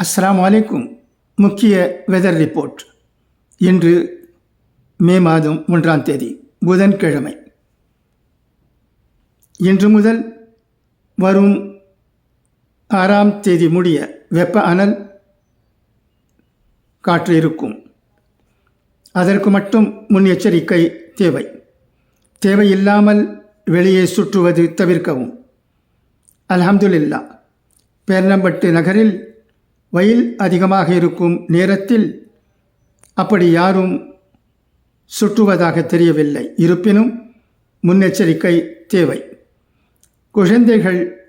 அஸ்லாம் வலைக்கும் முக்கிய வெதர் ரிப்போர்ட் இன்று மே மாதம் ஒன்றாம் தேதி புதன்கிழமை. இன்று முதல் வரும் ஆறாம் தேதி முடிய வெப்ப அனல் காற்று இருக்கும். அதற்கு மட்டும் முன்னெச்சரிக்கை தேவை. தேவையில்லாமல் வெளியே சுற்றுவது தவிர்க்கவும். அலமதுல்லா பேர்ணம்பட்டு நகரில் வெயில் அதிகமாக இருக்கும் நேரத்தில் அப்படி யாரும் சுற்றுவதாக தெரியவில்லை. இருப்பினும் முன்னெச்சரிக்கை தேவை. குழந்தைகள்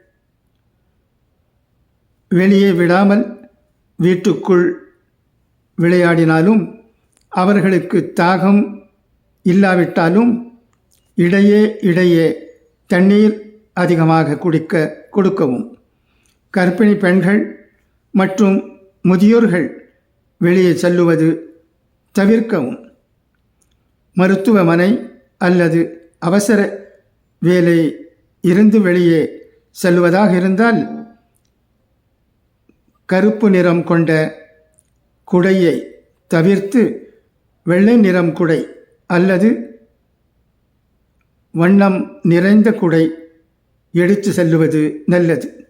வெளியே விடாமல் வீட்டுக்குள் விளையாடினாலும் அவர்களுக்கு தாகம் இல்லாவிட்டாலும் இடையே இடையே தண்ணீர் அதிகமாக குடிக்க கொடுக்கவும். கர்ப்பிணி பெண்கள் மற்றும் முதியோர்கள் வெளியே செல்லுவது தவிர்க்கவும். மருத்துவமனை அல்லது அவசர வேலை இருந்து வெளியே செல்வதாக இருந்தால் கருப்பு நிறம் கொண்ட குடையை தவிர்த்து வெள்ளை நிறம் குடை அல்லது வண்ணம் நிறைந்த குடை எடுத்து செல்லுவது நல்லது.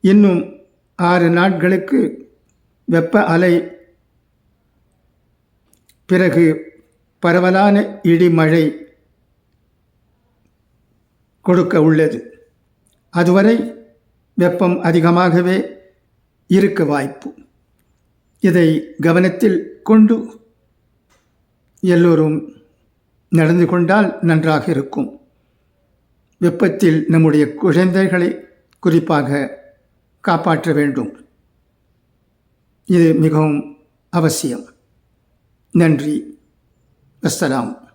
இன்னும் ஆறு நாட்களுக்கு வெப்ப அலை. பிறகு பரவலான இடிமழை கொடுக்க உள்ளது. அதுவரை வெப்பம் அதிகமாகவே இருக்க வாய்ப்பு. இதை கவனத்தில் கொண்டு எல்லோரும் நடந்து கொண்டால் நன்றாக இருக்கும். வெப்பத்தில் நம்முடைய குழந்தைகளை குறிப்பாக காப்பாற்ற வேண்டும். இது மிகவும் அவசியம். நன்றி. அஸ்ஸலாம்